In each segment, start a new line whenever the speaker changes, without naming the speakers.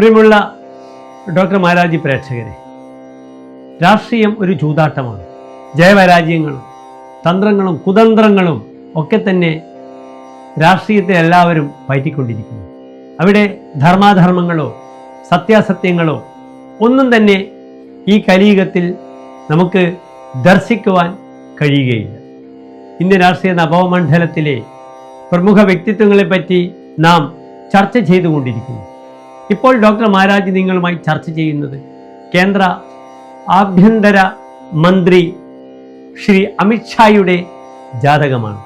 പ്രിയമുള്ള ഡോക്ടർ മാരാജി പ്രേക്ഷകരെ രാഷ്ട്രീയം ഒരു ചൂതാട്ടമാണ്. ജയപരാജയങ്ങളും തന്ത്രങ്ങളും കുതന്ത്രങ്ങളും ഒക്കെ തന്നെ രാഷ്ട്രീയത്തെ എല്ലാവരും പയറ്റിക്കൊണ്ടിരിക്കുന്നു. അവിടെ ധർമാധർമ്മങ്ങളോ സത്യാസത്യങ്ങളോ ഒന്നും തന്നെ ഈ കലിയുഗത്തിൽ നമുക്ക് ദർശിക്കുവാൻ കഴിയുകയില്ല. ഇന്ത്യൻ രാഷ്ട്രീയ നവമണ്ഡലത്തിലെ പ്രമുഖ വ്യക്തിത്വങ്ങളെപ്പറ്റി നാം ചർച്ച ചെയ്തുകൊണ്ടിരിക്കുന്നു. ഇപ്പോൾ ഡോക്ടർ മാരാജ് നിങ്ങളുമായി ചർച്ച ചെയ്യുന്നത് കേന്ദ്ര ആഭ്യന്തര മന്ത്രി ശ്രീ അമിത്ഷായുടെ ജാതകമാണ്.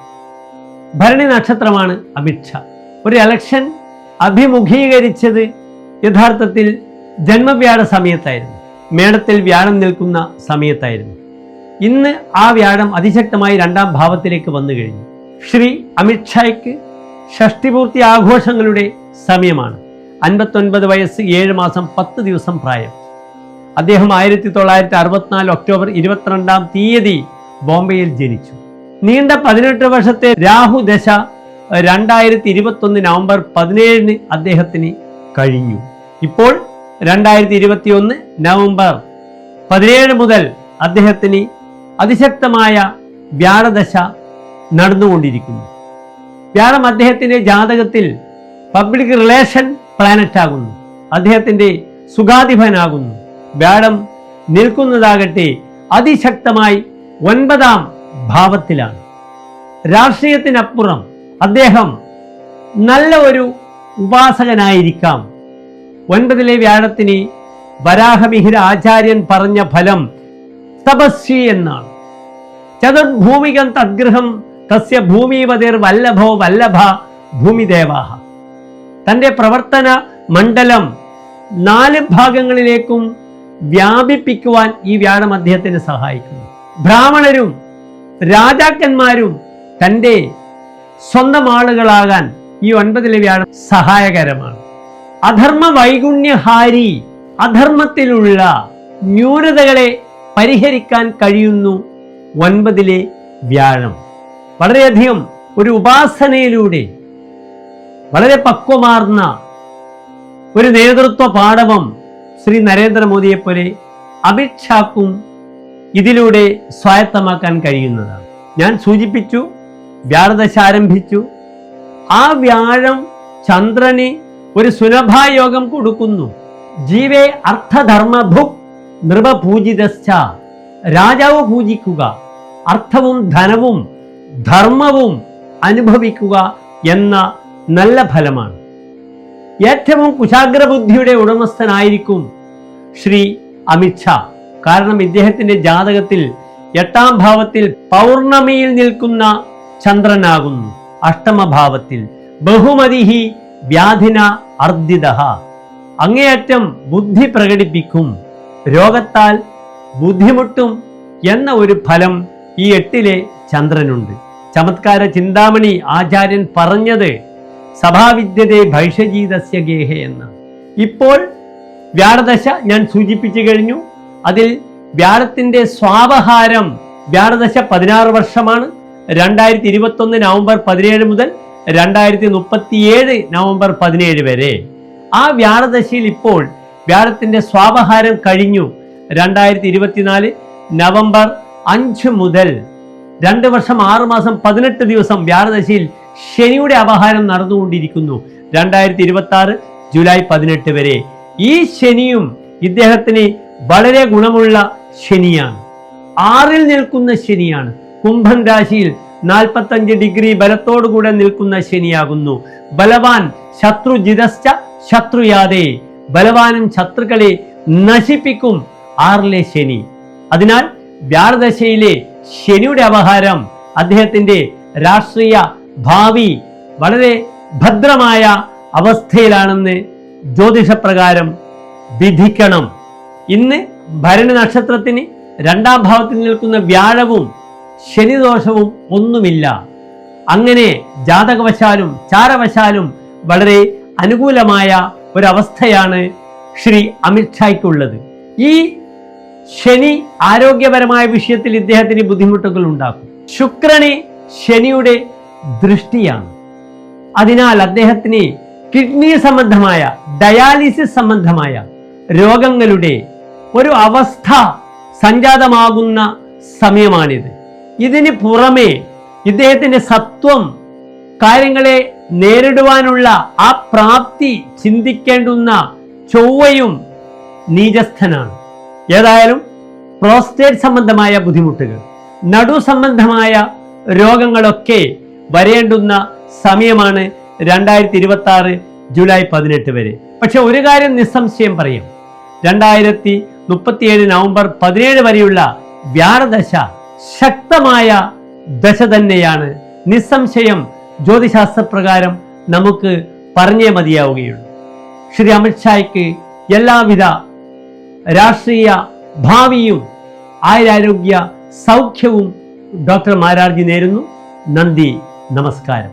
ഭരണി നക്ഷത്രമാണ് അമിത്ഷാ ഒരു എലക്ഷൻ അഭിമുഖീകരിച്ചത് യഥാർത്ഥത്തിൽ ജന്മവ്യാഴ സമയത്തായിരുന്നു. മേടത്തിൽ വ്യാഴം നിൽക്കുന്ന സമയത്തായിരുന്നു. ഇന്ന് ആ വ്യാഴം അതിശക്തമായി രണ്ടാം ഭാവത്തിലേക്ക് വന്നു കഴിഞ്ഞു. ശ്രീ അമിത്ഷായ്ക്ക് ഷഷ്ടിപൂർത്തി ആഘോഷങ്ങളുടെ സമയമാണ്. അൻപത്തൊൻപത് വയസ്സ് ഏഴ് മാസം പത്ത് ദിവസം പ്രായം. അദ്ദേഹം ആയിരത്തി തൊള്ളായിരത്തി അറുപത്തിനാല് ഒക്ടോബർ ഇരുപത്തിരണ്ടാം തീയതി ബോംബെയിൽ ജനിച്ചു. നീണ്ട പതിനെട്ട് വർഷത്തെ രാഹു ദശ രണ്ടായിരത്തി ഇരുപത്തൊന്ന് നവംബർ പതിനേഴിന് അദ്ദേഹത്തിന് കഴിഞ്ഞു. ഇപ്പോൾ രണ്ടായിരത്തി ഇരുപത്തി ഒന്ന് നവംബർ പതിനേഴ് മുതൽ അദ്ദേഹത്തിന് അതിശക്തമായ വ്യാഴദശ നടന്നുകൊണ്ടിരിക്കുന്നു. വ്യാഴം അദ്ദേഹത്തിന്റെ ജാതകത്തിൽ പബ്ലിക് റിലേഷൻ പ്ലാനറ്റ് ആകുന്നു അദ്ദേഹത്തിന്റെ സുഖാധിപനാകുന്നു. വ്യാഴം നിൽക്കുന്നതാകട്ടെ അതിശക്തമായി ഒൻപതാം ഭാവത്തിലാണ്. രാഷ്ട്രീയത്തിനപ്പുറം അദ്ദേഹം നല്ല ഒരു ഉപാസകനായിരിക്കാം. ഒൻപതിലെ വ്യാഴത്തിന് വരാഹമിഹിര ആചാര്യൻ പറഞ്ഞ ഫലം തപസ്വി എന്നാണ്. ചതുർഭൂമികം തദ്ഗൃഹം തസ്യ ഭൂമിപതിർ വല്ലഭോ വല്ലഭ ഭൂമിദേവാഹ. തന്റെ പ്രവർത്തന മണ്ഡലം നാല് ഭാഗങ്ങളിലേക്കും വ്യാപിപ്പിക്കുവാൻ ഈ വ്യാഴം അദ്ദേഹത്തിന് സഹായിക്കുന്നു. ബ്രാഹ്മണരും രാജാക്കന്മാരും തന്റെ സ്വന്തം ആളുകളാകാൻ ഈ ഒൻപതിലെ വ്യാഴം സഹായകരമാണ്. അധർമ്മ വൈഗുണ്യഹാരി അധർമ്മത്തിലുള്ള ന്യൂനതകളെ പരിഹരിക്കാൻ കഴിയുന്നു ഒൻപതിലെ വ്യാഴം. വളരെയധികം ഒരു ഉപാസനയിലൂടെ വളരെ പക്വമാർന്ന ഒരു നേതൃത്വ പാഠവം ശ്രീ നരേന്ദ്രമോദിയെ പോലെ അമിത്ഷാക്കും ഇതിലൂടെ സ്വായത്തമാക്കാൻ കഴിയുന്നതാണ്. ഞാൻ സൂചിപ്പിച്ചു വ്യാഴദശ ആരംഭിച്ചു ആ വ്യാഴം ചന്ദ്രന് ഒരു സുലഭായോഗം കൊടുക്കുന്നു. ജീവേ അർത്ഥധർമ്മ ഭുക് നൃപപൂജിതശ്ച. രാജാവ് പൂജിക്കുക അർത്ഥവും ധനവും ധർമ്മവും അനുഭവിക്കുക എന്ന നല്ല ഫലമാണ്. ഏറ്റവും കുശാഗ്രബുദ്ധിയുടെ ഉടമസ്ഥനായിരിക്കും ശ്രീ അമിത്ഷാ കാരണം ഇദ്ദേഹത്തിന്റെ ജാതകത്തിൽ എട്ടാം ഭാവത്തിൽ പൗർണമിയിൽ നിൽക്കുന്ന ചന്ദ്രനാകുന്നു. അഷ്ടമഭാവത്തിൽ ബഹുമതിഹി വ്യാധിന അർദ്ദിത അങ്ങേയറ്റം ബുദ്ധി പ്രകടിപ്പിക്കും. രോഗത്താൽ ബുദ്ധിമുട്ടും എന്ന ഒരു ഫലം ഈ എട്ടിലെ ചന്ദ്രനുണ്ട്. ചമത്കാര ചിന്താമണി ആചാര്യൻ പറഞ്ഞത് സഭാവിദ്യതേ ഭൈഷജീതസ്യ ഗേഹ എന്ന്. ഇപ്പോൾ വ്യാഴദശ ഞാൻ സൂചിപ്പിച്ചു കഴിഞ്ഞു. അതിൽ വ്യാഴത്തിന്റെ സ്വാവഹാരം വ്യാഴദശ പതിനാറ് വർഷമാണ്. രണ്ടായിരത്തി ഇരുപത്തൊന്ന് നവംബർ പതിനേഴ് മുതൽ രണ്ടായിരത്തി മുപ്പത്തിയേഴ് നവംബർ പതിനേഴ് വരെ. ആ വ്യാഴദശയിൽ ഇപ്പോൾ വ്യാഴത്തിന്റെ സ്വാവഹാരം കഴിഞ്ഞു. രണ്ടായിരത്തി ഇരുപത്തിനാല് നവംബർ അഞ്ച് മുതൽ രണ്ട് വർഷം ആറ് മാസം പതിനെട്ട് ദിവസം വ്യാഴദശയിൽ ശനിയുടെ അപഹാരം നടന്നുകൊണ്ടിരിക്കുന്നു. രണ്ടായിരത്തി ഇരുപത്തി ആറ് ജൂലൈ പതിനെട്ട് വരെ. ഈ ശനിയും ഇദ്ദേഹത്തിന് വളരെ ഗുണമുള്ള ശനിയാണ്. ആറിൽ നിൽക്കുന്ന ശനിയാണ്. കുംഭൻ രാശിയിൽ നാൽപ്പത്തഞ്ച് ഡിഗ്രി ബലത്തോടുകൂടെ നിൽക്കുന്ന ശനിയാകുന്നു. ബലവാൻ ശത്രു ജിതശ്ച ശത്രുയാതെ ബലവാനും ശത്രുക്കളെ നശിപ്പിക്കും ആറിലെ ശനി. അതിനാൽ വ്യാഴദശയിലെ ശനിയുടെ അപഹാരം അദ്ദേഹത്തിന്റെ രാഷ്ട്രീയ ഭാവി വളരെ ഭദ്രമായ അവസ്ഥയിലാണെന്ന് ജ്യോതിഷപ്രകാരം വിധിക്കണം. ഇന്ന് ഭരണി നക്ഷത്രത്തിന് രണ്ടാം ഭാവത്തിൽ നിൽക്കുന്ന വ്യാഴവും ശനിദോഷവും ഒന്നുമില്ല. അങ്ങനെ ജാതകവശാലും ചാരവശാലും വളരെ അനുകൂലമായ ഒരവസ്ഥയാണ് ശ്രീ അമിത്ഷായ്ക്കുള്ളത് ഈ ശനി ആരോഗ്യപരമായ വിഷയത്തിൽ ഇദ്ദേഹത്തിന് ബുദ്ധിമുട്ടുകൾ ഉണ്ടാക്കും. ശുക്രന് ശനിയുടെ ദൃഷ്ടിയാണ്. അതിനാൽ അദ്ദേഹത്തിന് കിഡ്നി സംബന്ധമായ ഡയാലിസിസ് സംബന്ധമായ രോഗങ്ങളുടെ ഒരു അവസ്ഥ സംജാതമാകുന്ന സമയമാണിത്. ഇതിന് പുറമേ ഇദ്ദേഹത്തിന്റെ സത്വം കാര്യങ്ങളെ നേരിടുവാനുള്ള ആ പ്രാപ്തി ചിന്തിക്കേണ്ടുന്ന ചൊവ്വയും നീചസ്ഥനാണ്. ഏതായാലും പ്രോസ്റ്റേറ്റ് സംബന്ധമായ ബുദ്ധിമുട്ടുകൾ നടു സംബന്ധമായ രോഗങ്ങളൊക്കെ വരേണ്ടുന്ന സമയമാണ് രണ്ടായിരത്തി ഇരുപത്തി ആറ് ജൂലൈ പതിനെട്ട് വരെ. പക്ഷെ ഒരു കാര്യം നിസ്സംശയം പറയും. രണ്ടായിരത്തി മുപ്പത്തിയേഴ് നവംബർ പതിനേഴ് വരെയുള്ള വ്യാഴദശ ശക്തമായ ദശ തന്നെയാണ്. നിസ്സംശയം ജ്യോതിശാസ്ത്രപ്രകാരം നമുക്ക് പറഞ്ഞേ മതിയാവുകയുള്ളൂ. ശ്രീ അമിത്ഷായ്ക്ക് എല്ലാവിധ രാഷ്ട്രീയ ഭാവിയും ആയുരാരോഗ്യ സൗഖ്യവും ഡോക്ടർ മാരാർജി നേരുന്നു. നന്ദി. നമസ്കാരം